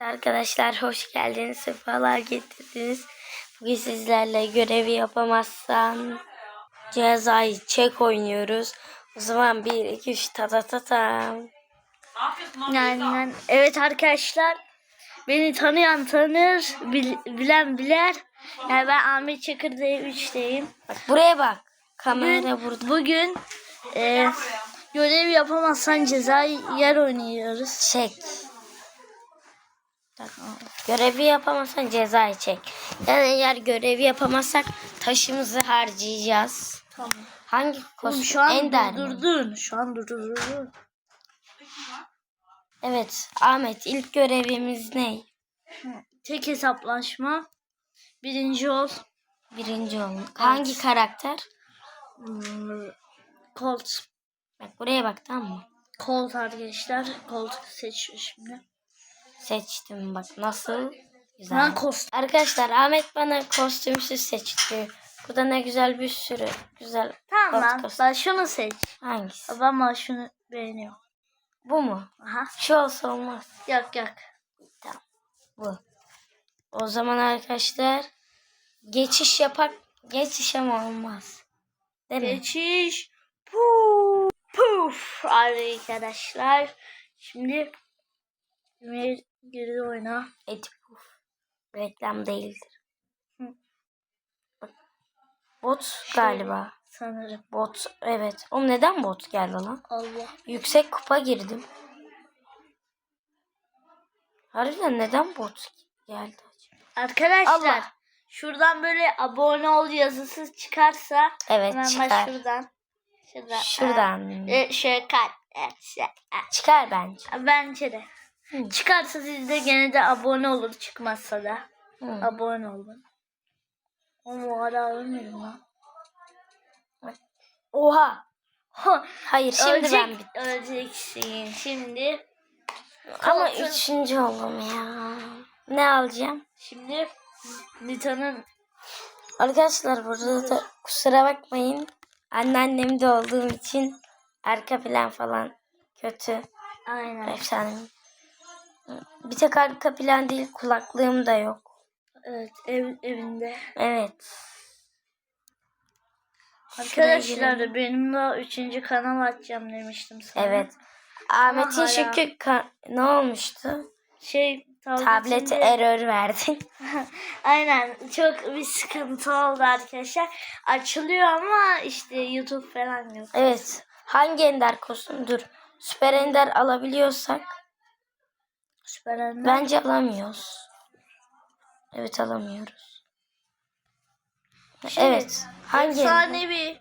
Arkadaşlar hoş geldiniz. Sefalar getirdiniz. Bugün sizlerle görevi yapamazsan cezayı çek oynuyoruz. O zaman 1 2 3 ta ta ta ta. Yani, evet arkadaşlar beni tanıyan tanır, bil- bilen biler. Yani ben Ahmet Çakır'dayım, 3'teyim. Bak buraya bak. Kamera Bugün, burada. bugün e, görev yapamazsan ceza yer oynuyoruz. Çek. Görevi yapamazsan cezayı çek. Yani eğer görevi yapamazsak taşımızı harcayacağız. Tamam. Hangi kostüm? şu an Ender mi? durdurdun. Şu an durdurdun. Evet. Ahmet ilk görevimiz ne? Tek hesaplaşma. Birinci ol. Birinci olmak. Hangi karakter? Hmm, Colt. Bak buraya bak tamam mı? Colt arkadaşlar. Colt seçiyor şimdi. Seçtim bak nasıl güzel. Ben kostüm. Arkadaşlar Ahmet bana kostümsüz seçti. Burada ne güzel bir sürü güzel Tamam kostüm. Ben şunu seç. Hangisi? Ben şunu beğeniyorum. Bu mu? Aha. Şu olsa olmaz. Yok yok. Bu. O zaman arkadaşlar geçiş yapak. Geçiş ama olmaz. Değil mi? Geçiş. Puf. Puf. Arkadaşlar. Şimdi girdi oyuna. Eti puf. Reklam değildir. Hı. Bot galiba. Sanırım. Bot evet. O neden bot geldi lan? Allah. Yüksek kupa girdim. Harbiden neden bot geldi? Arkadaşlar. Allah. Şuradan böyle abone ol yazısı çıkarsa Evet hemen çıkar. şuradan şuradan Şuradan. e, şöyle kalp e, şey, e. Çıkar bence. bence de. Hı. Çıkarsa siz de gene de abone olur çıkmazsa da. Hı. Abone olun. Ama hala ölmedim lan. Oha. Ha, Hayır şimdi Ölecek, ben bittim. öleceksin. Şimdi Ama Koltuğun- üçüncü oldum ya. Ne alacağım? şimdi Nita'nın Arkadaşlar burada da kusura bakmayın. Anneannemde olduğum için arka plan falan kötü. aynen. Efsane. Bir tek arka plan değil kulaklığım da yok. Evet ev, evinde. Evet. Arkadaşlar benim daha üçüncü kanal açacağım demiştim sana. Evet. Ahmet'in ka- ne olmuştu? Şey tabletinde- error verdi. Aynen çok bir sıkıntı oldu arkadaşlar. Açılıyor ama işte YouTube falan yok. evet. Hangi ender kostüm? Dur. Süper ender alabiliyorsak Süper bence alamıyoruz. Evet alamıyoruz. Şey, evet. Hangi? Efsanevi.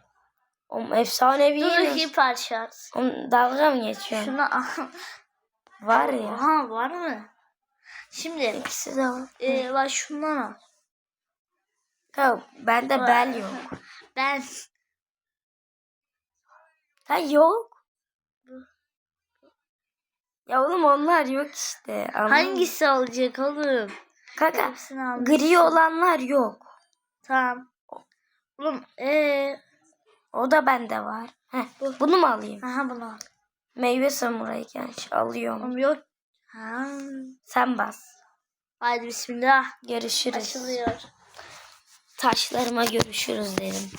Oğlum efsanevi. Dur hiper şarj. Oğlum dalga mı geçiyorsun? Şunu al. Var ya. Aha var mı? Şimdi İkisi de var. e, bak şundan al. Ya, bende bel yok. Ben Ha yok. Ya oğlum onlar yok işte. Anladın hangisi olacak oğlum? Kanka Hepsini al. gri olanlar yok. Tamam. Oğlum ee, O da bende var. Heh, bunu mu alayım? aha bunu al. Meyve samurayı genç alıyorum. Oğlum yok. Ha. Sen bas. Hadi bismillah. Görüşürüz. Açılıyor. Taşlarıma görüşürüz dedim.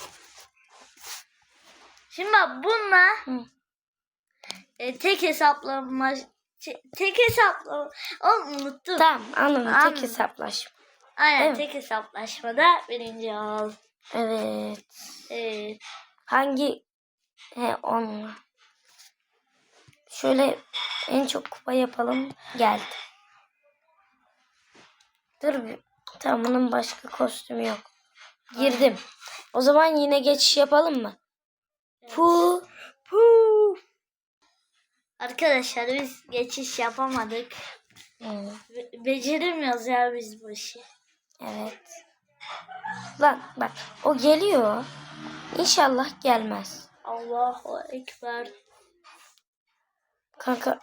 Şimdi bak bununla Hı. e, tek hesaplama tek hesaplama Oğlum unuttum. Tamam anladım. Anladım. Tek hesaplaşma. Aynen mi? tek hesaplaşmada birinci ol. Evet. Evet. Hangi? He onunla. Şöyle en çok kupa yapalım. Geldi. Dur bir. Tamam bunun başka kostümü yok. Girdim. O zaman yine geçiş yapalım mı? Pu. Puh. Arkadaşlar biz geçiş yapamadık. Hmm, Be- beceremiyoruz ya biz bu işi. evet. Lan bak o geliyor. İnşallah gelmez. Allahu Ekber. Kanka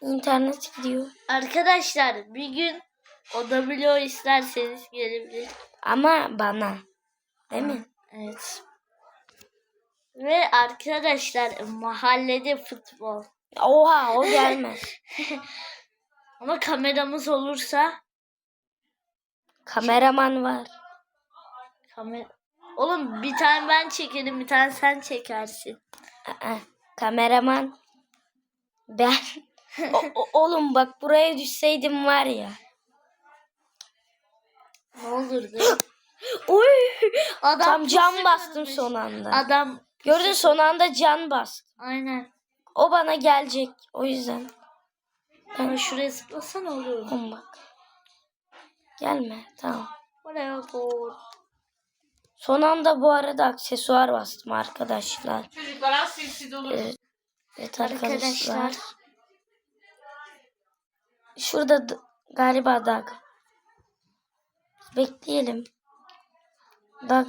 internet gidiyor. Arkadaşlar bir gün o W isterseniz gelebilir. Ama bana. Değil mi? Evet. Ve arkadaşlar mahallede futbol. Oha o gelmez. Ama kameramız olursa Kameraman var. kamer Oğlum bir tane ben çekerim, bir tane sen çekersin. Aa, kameraman ben. O- o- oğlum bak buraya düşseydim var ya. Ne olurdu? Oy! Adam Tam pusu bastım son anda. Adam Gördün son anda can bastım. aynen. O bana gelecek. O yüzden. Ama şuraya zıplasan olur. Oğlum bak. Gelme. Tamam. Oraya koy. Son anda bu arada aksesuar bastım arkadaşlar. Çocuklar az sessiz olun. Evet, evet arkadaşlar. Arkadaşlar. Şurada galiba Dag. Bekleyelim. Dag.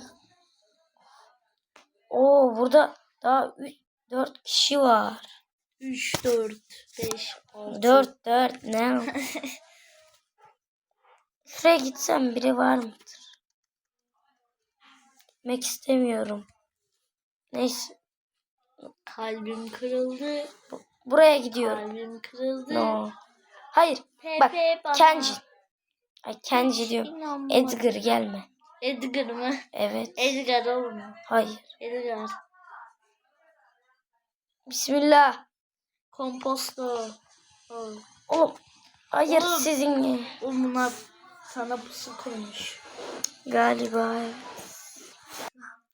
Oo burada daha 3 4 kişi var. 3, 4, 5, 6. 4 4 ne? Şuraya gitsem biri var mıdır? Gitmek istemiyorum. Neyse Kalbim kırıldı. bu- buraya gidiyorum. Kalbim kırıldı. No. Hayır. Pepe Bak bana Kenji. Ay Kenji diyorum. Edgar gelme. Edgar mı? Evet. Edgar oğlum. Hayır. Edgar. Bismillah. Komposto. Oğlum. Oğlum. Hayır Oğlum. sizin Oğlum bunlar sana pusu koymuş. galiba. evet.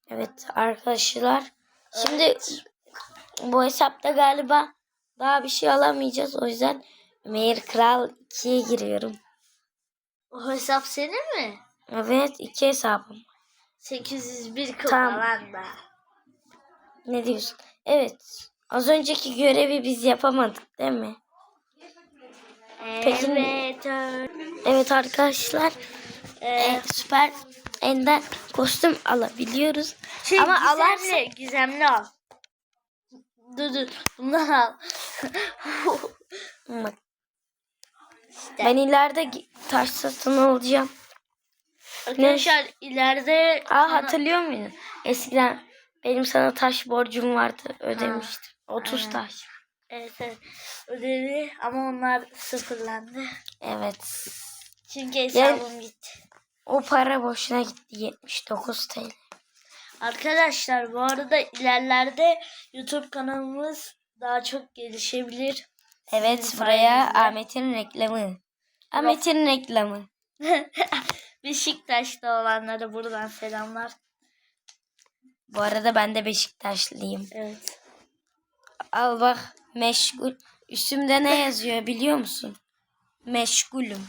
Evet arkadaşlar. Şimdi bu hesapta galiba daha bir şey alamayacağız. O yüzden Meir Kral 2'ye giriyorum. O hesap senin mi? Evet iki hesabım. 801 kupa Tamam. lan da. Ne diyorsun? Evet. Az önceki görevi biz yapamadık değil mi? Peki- Evet. öyle. Evet arkadaşlar. Ee, e, süper ender kostüm alabiliyoruz. şey, Ama gizemli, alarsak gizemli al. Dur dur. Bundan al. Bak. Ben ileride gi- taş satın alacağım. Arkadaşlar ileride Aa sana- hatırlıyor musun? Eskiden benim sana taş borcum vardı. Ödemiştim. 30 aynen. taş. Evet, evet. ödevi ama onlar sıfırlandı. Evet. Çünkü hesabım gitti. O para boşuna gitti. 79 TL. Arkadaşlar bu arada ilerlerde YouTube kanalımız daha çok gelişebilir. Evet Sizin buraya. Ahmet'in reklamı. Ahmet'in reklamı. Beşiktaş'ta olanlara buradan selamlar. Bu arada ben de Beşiktaşlıyım. Evet. Al bak meşgul. Üstümde ne yazıyor biliyor musun? Meşgulüm.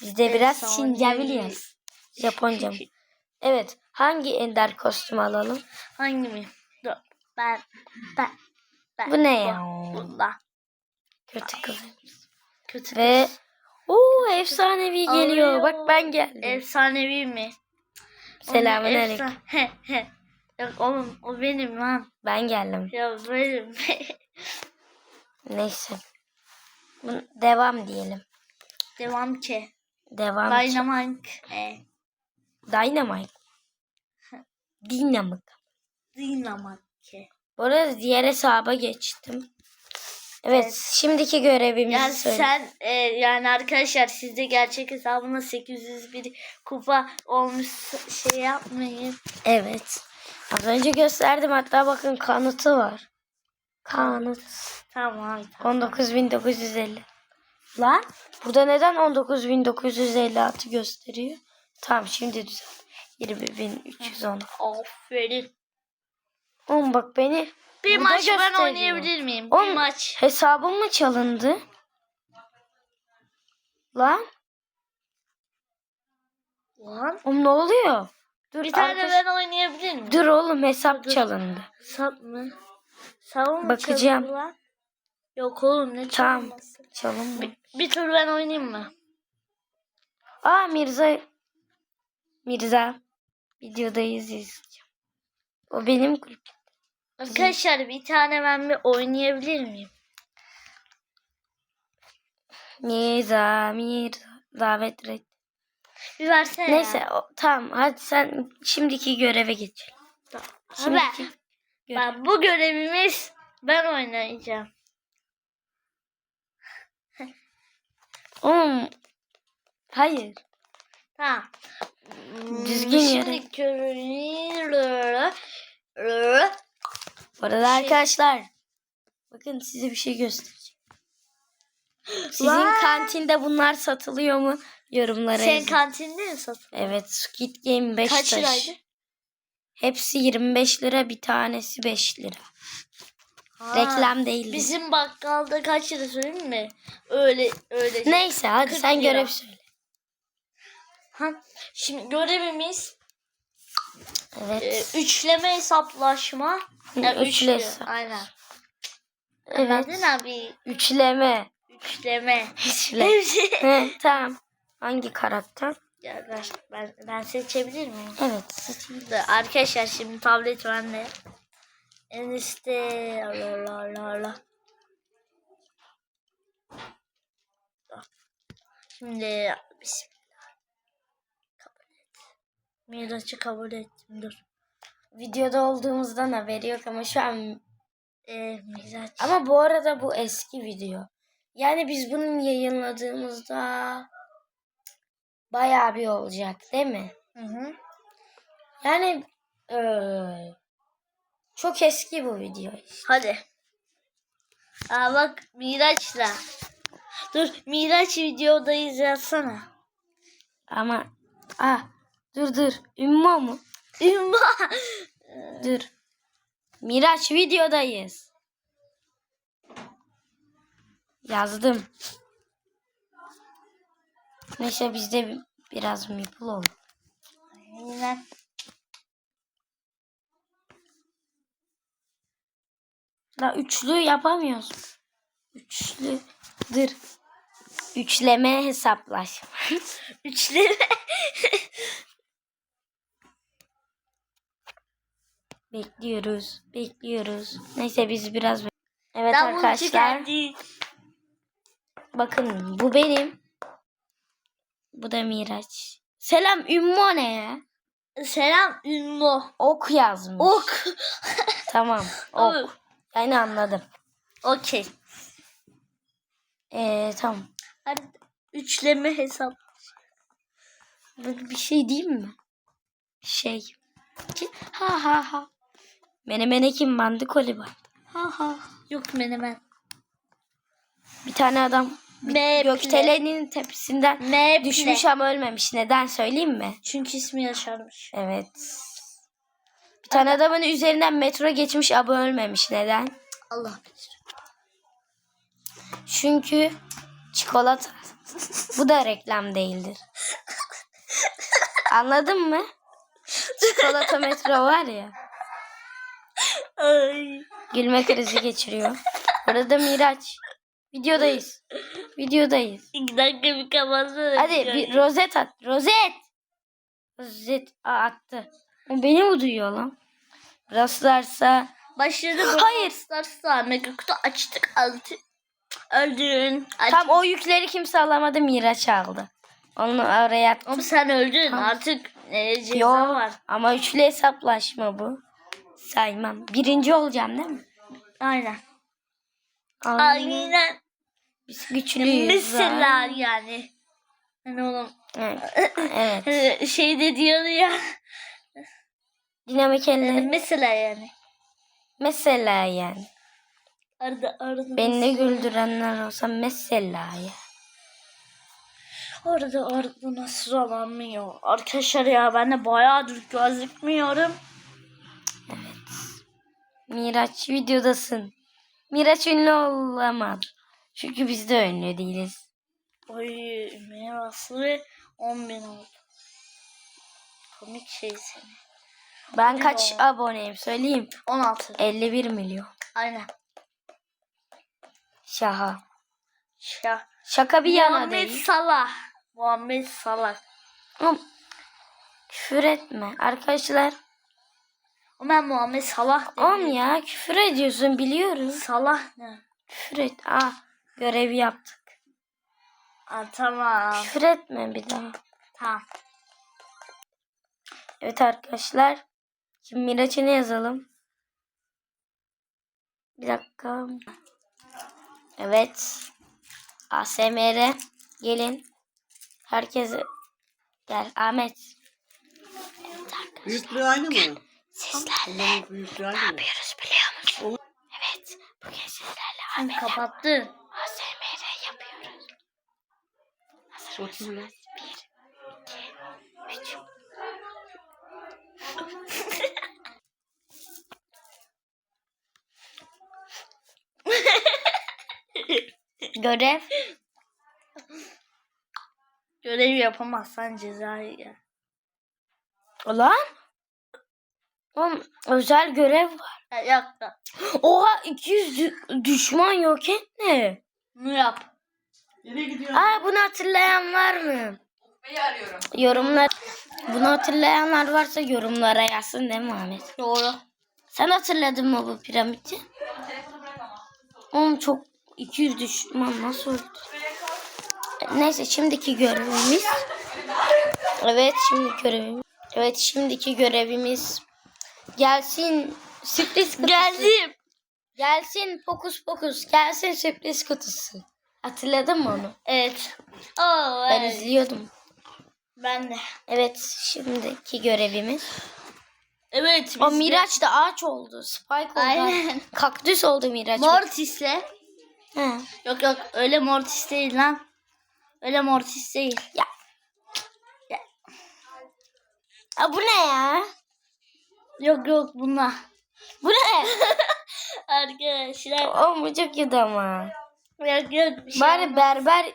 Biz de biraz biliyoruz. Japonca mı? Evet. Hangi ender kostüm alalım? Hangi mi? Dur. Ben. Ben. ben. Bu ne ya? Bunda. Kötü kız. Kötü Ve kız. Oo efsanevi geliyor. Alıyor. Bak ben geldim. Efsanevi mi? Selamun aleyküm. Yok oğlum o benim lan. Ben geldim. Ya benim. Neyse. Devam diyelim. Devam ki. Devam. Dynamite. E. Dynamite. Dynamite. Dynamite ki. Bu arada diğer hesaba geçtim. Evet, Evet. şimdiki görevimizi Yani söyle. sen e, yani arkadaşlar sizde gerçek hesabına 801 kupa olmuş şey yapmayın. Evet. Az önce gösterdim hatta bakın kanıtı var. Kanıt. Tamam. tamam. 19950. Lan burada neden 19956 gösteriyor? Tamam şimdi düzel. 20310. Aferin. Oğlum bak beni Bir burada maç ben gösteriyor. oynayabilir miyim? Oğlum, Bir maç. Hesabım mı çalındı? Lan Lan. oğlum ne oluyor? Dur Bir tane arkadaş- ben oynayabilir miyim? Dur oğlum hesap Dur. çalındı. Sap mı? Savun mu Bakacağım. çalındı lan? Yok oğlum ne Tamam. çalınması? Çalındı. Bir, bir tur ben oynayayım mı? Aa Mirza. Mirza. Videodayız. O benim kulüp. Arkadaşlar bir tane ben bir oynayabilir miyim? Mirza, Mirza, davet red. Bir versene Neyse ya. o, tamam hadi sen şimdiki göreve geç. Tamam. Şimdiki görev. bak, bu görevimiz ben oynayacağım. Oğlum hayır. Tamam. Düzgün yere. Şimdi bu arada Şey- arkadaşlar bakın size bir şey göstereceğim. Sizin Vay. kantinde bunlar satılıyor mu? Yorumlara Sen yazın. kantinde mi satın? Evet Squid Game 5 Kaç liraydı? Hepsi 25 lira bir tanesi 5 lira. Ha, Reklam değil. Bizim bakkalda kaç lira söyleyeyim mi? Öyle öyle. Neyse hadi 40 sen lira. görev söyle. Ha, şimdi görevimiz Evet. e, üçleme hesaplaşma. Yani üçlü hesap. Aynen. Evet. Anladın abi? Üçleme. Üçleme. Üçleme. He, tamam. Hangi karakter? Ya ben, ben, ben seçebilir miyim? Evet. seçeyim. Da- Arkadaşlar şimdi tablet bende. En üstte Allah Allah Allah Allah. Şimdi bismillah. Miraç'ı kabul ettim dur. Videoda olduğumuzdan haberi yok ama şu an Ee, Miraç. ama bu arada bu eski video. Yani biz bunun yayınladığımızda bayağı bir olacak değil mi? Hı hı. Yani eee, çok eski bu video. Hadi. Aa bak Miraç'la. Dur Miraç videodayız yazsana. Ama ah dur dur. Ümmü mu? İmma. Dur. Miraç videodayız. Yazdım. Neyse bizde bi- biraz mipul oldu. Aynen. La üçlü yapamıyoruz. Üçlü. Dur. Üçleme hesaplaşma. Üçleme. bekliyoruz. Bekliyoruz. Neyse biz biraz Evet Davulcu arkadaşlar. geldi. Bakın bu benim. Bu da Miraç. Selam Ümmü ne ya? Selam Ünlü. Ok yazmış. Ok. Tamam. Ok. Yani anladım. Okey. Ee, tamam. Üçleme hesap. Bir şey diyeyim mi? Şey. Ha ha ha. Menemene kim bandı koliban. Ha ha. Yok menemen. Bir tane adam Meple. gökdelenin tepesinden Meple. düşmüş ama ölmemiş. Neden söyleyeyim mi? Çünkü ismi yaşarmış. Evet. Bir tane adamın üzerinden metro geçmiş ama ölmemiş. Neden? Allah bilir. Çünkü çikolata. Bu da reklam değildir. Anladın mı? Çikolata metro var ya. Ay. Gülme krizi geçiriyor. Arada Miraç. Videodayız. Videodayız. İki dakika bir kapatsana. Hadi bir rozet at. Rozet. Rozet Aa, attı. O Beni mi duyuyor lan? Rastlarsa Başladı. Hayır. Stars'ta mega kutu açtık altı. Öldün. Aç- tam o yükleri kimse alamadı Miraç aldı. Onu oraya attı. Ama sen öldün. Artık e, ceza Yok var. ama üçlü hesaplaşma bu. Saymam. Birinci olacağım değil mi? Aynen. Aynen. Biz güçlüyüz. Mesela yani. Hani oğlum Evet. evet. şey de diyordu ya. Dinamik eller. mesela yani. Mesela yani. Arada arada. Beni de güldürenler olsa mesela ya. Arada arada nasıl alamıyor. Arkadaşlar ya ben de bayağıdır gözükmüyorum. Miraç videodasın. Miraç ünlü olamadı. Çünkü biz de ünlü değiliz. Oy meyvası ve 10 bin oldu. Komik şey seni. Ben kaç Yo. aboneyim söyleyeyim. 16. 51 milyon. Aynen. Şaha. Şah. Şaka bir yana Muhammed değil. Salah. Muhammed Salah. Küfür etme. Arkadaşlar O ben Muhammed Salah Oğlum dedim. ya küfür ediyorsun biliyoruz. Salah ne? Küfür et. Aa görevi yaptık. Aa, tamam. Küfür etme bir daha. Tamam. Evet arkadaşlar. Şimdi Miraç'ı ne yazalım? Bir dakika. Evet. ASMR gelin. Herkese gel Ahmet. Büyüklüğü aynı mı? Sizlerle mı? yapıyoruz biliyor musun? Olur. Evet. Bugün sizlerle Sen Ahmet'le kapattın. ASMR yapıyoruz. Hazır mısınız? Bir, iki, üç. Görev. Görev yapamazsan cezayı. Ulan. Oğlum özel görev var. Ya yap da. Oha 200 dü- düşman yok et ne? Bunu yap. Nereye gidiyorsun? Aa bunu hatırlayan var mı? Beni arıyorum. Yorumlar. Bunu hatırlayanlar varsa yorumlara yazsın değil mi Ahmet? Doğru. Sen hatırladın mı bu piramidi? Telefonu bırak ama. Oğlum çok 200 düşman nasıl öldü? Neyse şimdiki görevimiz. Evet şimdi görevimiz. Evet şimdiki görevimiz. Gelsin sürpriz kutusu. Geldim. Gelsin pokus pokus. Gelsin sürpriz kutusu. Hatırladın mı onu? Evet. Oo, Ben evet. izliyordum. Ben de. Evet şimdiki görevimiz. Evet. Biz O de- Miraç da ağaç oldu. Spike oldu. Aynen. Kaktüs oldu Miraç. Mortis'le. He. Yok yok öyle Mortis değil lan. Öyle Mortis değil. Ya. Ya. Aa, bu ne ya? Yok yok bunlar. Bu ne? Arkadaşlar. Oğlum bu çok kötü ama. Yok yok bir şey Bari olmaz. berber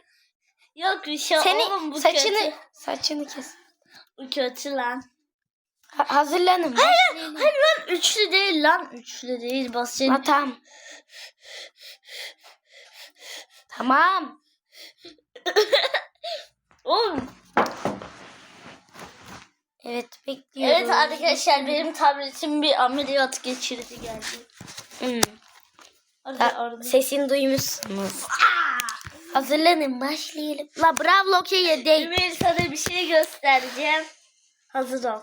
Yok bir şey seni oğlum bu saçını kötü. saçını kes. Bu kötü lan. Ha- hazırlanın. başlayalım. Hayır lan üçlü değil lan. Üçlü değil basit. Ha, tamam. Tamam. Oğlum. Evet bekliyorum. Evet arkadaşlar benim tabletim bir ameliyat geçirdi geldi. Hmm. Orada, Ta- orada. sesini duymuşsunuz. Hazırlanın başlayalım. La bravo okey değil. Ümeyr sana bir şey göstereceğim. Hazır ol.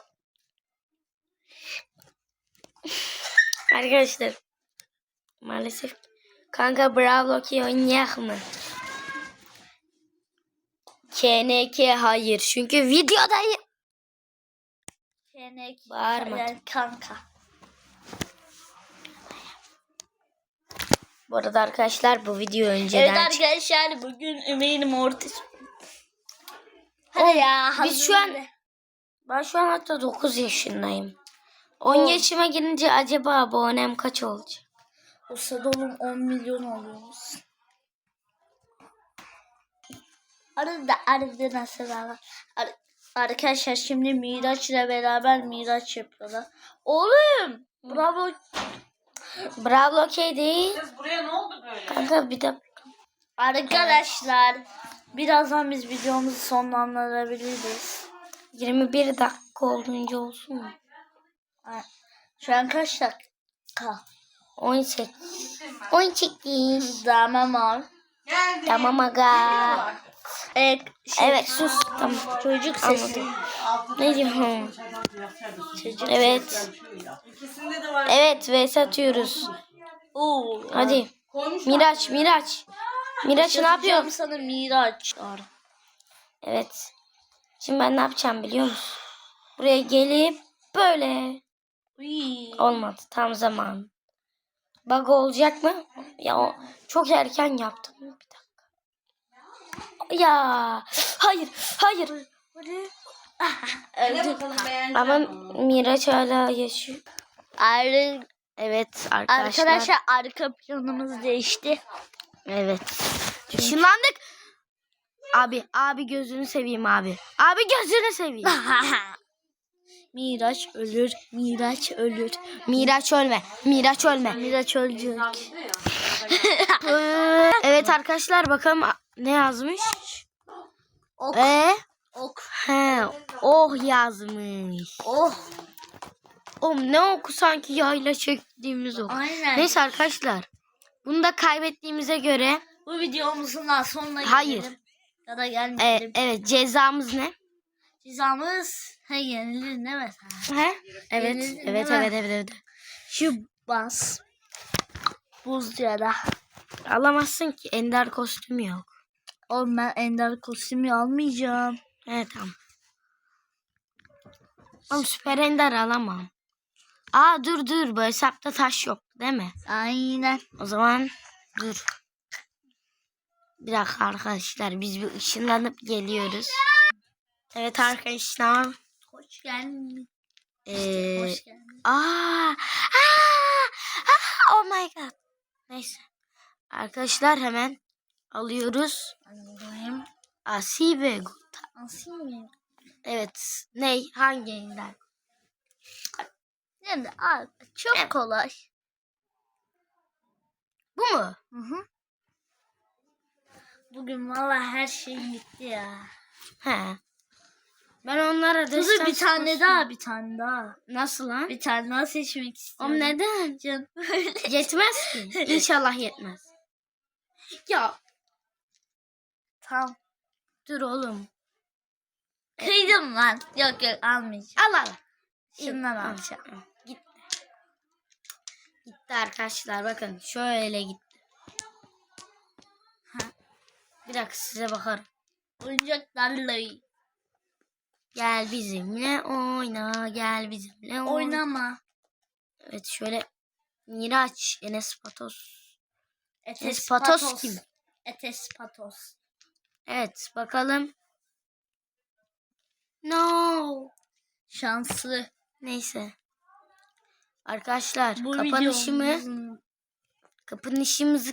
Arkadaşlar. Maalesef. Kanka bravo okey oynayak mı? KNK hayır. Çünkü videodayım. Kenek. Bağırma. Kanka. Bu arada arkadaşlar bu video önceden Evet arkadaşlar bugün Ümeyr'in Mortis. Hadi ya. Biz şu an-. Ben şu an hatta 9 yaşındayım. 10 On. yaşıma girince acaba abonem kaç olacak? O sırada oğlum 10 milyon alıyoruz. Arada arada nasıl var? Ar- Arkadaşlar şimdi Miraç ile beraber Miraç yapıyorlar. Oğlum bravo. Bravo değil. Kız buraya ne oldu böyle? Kanka bir de Arkadaşlar birazdan biz videomuzu sonlandırabiliriz. 21 dakika olunca olsun mu? Şu an kaç dakika? 18. 18. Tamam abi. Geldi. Tamam aga. Evet, şey, Evet sus. Tamam. çocuk sesi. Ne diyorsun? Çocuk Evet. Var. Evet vs atıyoruz. Oo. Hadi. Miraç Miraç. Miraç ne yapıyor? sana Miraç. Evet. Şimdi ben ne yapacağım biliyor musun? Buraya gelip böyle. Uy. Olmadı tam zaman. Bug olacak mı? Ya o çok erken yaptım. Bir dakika. Ya hayır hayır. Ne Öldü. bakalım Ama mi? Miraç hala yaşıyor. Ayrı- Evet arkadaşlar. Arkadaşlar arka planımız değişti. Evet. Işınlandık. Abi abi gözünü seveyim abi. Abi gözünü seveyim. Miraç ölür, Miraç ölür. Miraç ölme. Miraç ölme. Miraç ölecek. evet arkadaşlar bakalım ne yazmış? Ok, Ee? ok. He, oh yazmış. Oh. Oğlum ne oku sanki yayla çektiğimiz oku. Aynen. Neyse arkadaşlar. Bunu da kaybettiğimize göre Bu videomuzun da sonuna Hayır. gelelim. Ya da gelmeyelim. evet cezamız ne? Cezamız he yenilir ne mesela? He? Evet, Yenilir, evet, mi? evet, evet, evet. Şu bas. Buz ya da. Alamazsın ki ender kostüm yok. Oğlum ben ender kostümü almayacağım. Evet tamam. Oğlum süper ender alamam. Aa dur dur bu hesapta taş yok değil mi? Aynen. O zaman dur. Bir dakika arkadaşlar biz bir ışınlanıp geliyoruz. Evet arkadaşlar. Hoş geldin. Ee, Hoş geldin. aa, aa, aa, oh my god. Neyse. Arkadaşlar hemen alıyoruz. Anlayayım. Asi ve Guta. Nasıl mı? Evet. Ney? Hangi ender? Yani abi çok Evet. kolay. Bu mu? Hı hı. Bugün valla her şey gitti ya. He. Ben onlara Dur destek bir tane olsun. daha bir tane daha. Nasıl lan? Bir tane daha seçmek istiyorum. Oğlum neden? Canım. Yetmez ki. İnşallah yetmez. Ya tamam. dur oğlum. Kıydım lan. Yok yok almayacağım. Al al. Şundan Al. alacağım. Gitti. Gitti arkadaşlar bakın şöyle gitti. Ha. Bir dakika size bakarım. Oyuncaklarla Gel bizimle oyna, gel bizimle oyna. oynama. Evet şöyle Miraç, Enes Patos. Etes Enes Patos kim? Etes Patos. Evet bakalım. No. Şanslı. Neyse. Arkadaşlar Bu kapanışımı kapanışımızı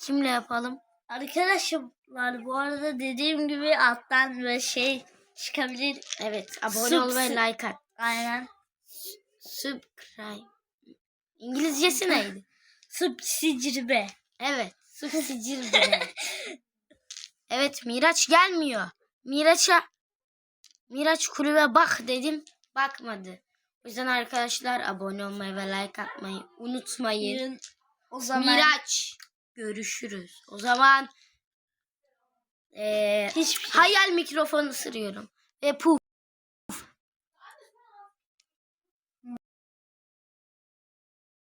kimle yapalım? Arkadaşlar bu arada dediğim gibi alttan böyle şey çıkabilir. Evet abone ol ve like at. Aynen. Subscribe. İngilizcesi neydi? Subsicirbe. Evet. Subscribe. evet Miraç gelmiyor. Miraç'a Miraç kulübe bak dedim. Bakmadı. O yüzden arkadaşlar abone olmayı ve like atmayı unutmayın. O zaman Miraç. Görüşürüz. O zaman eee hiçbir şey hayal mikrofonu ısırıyorum. Ve pu.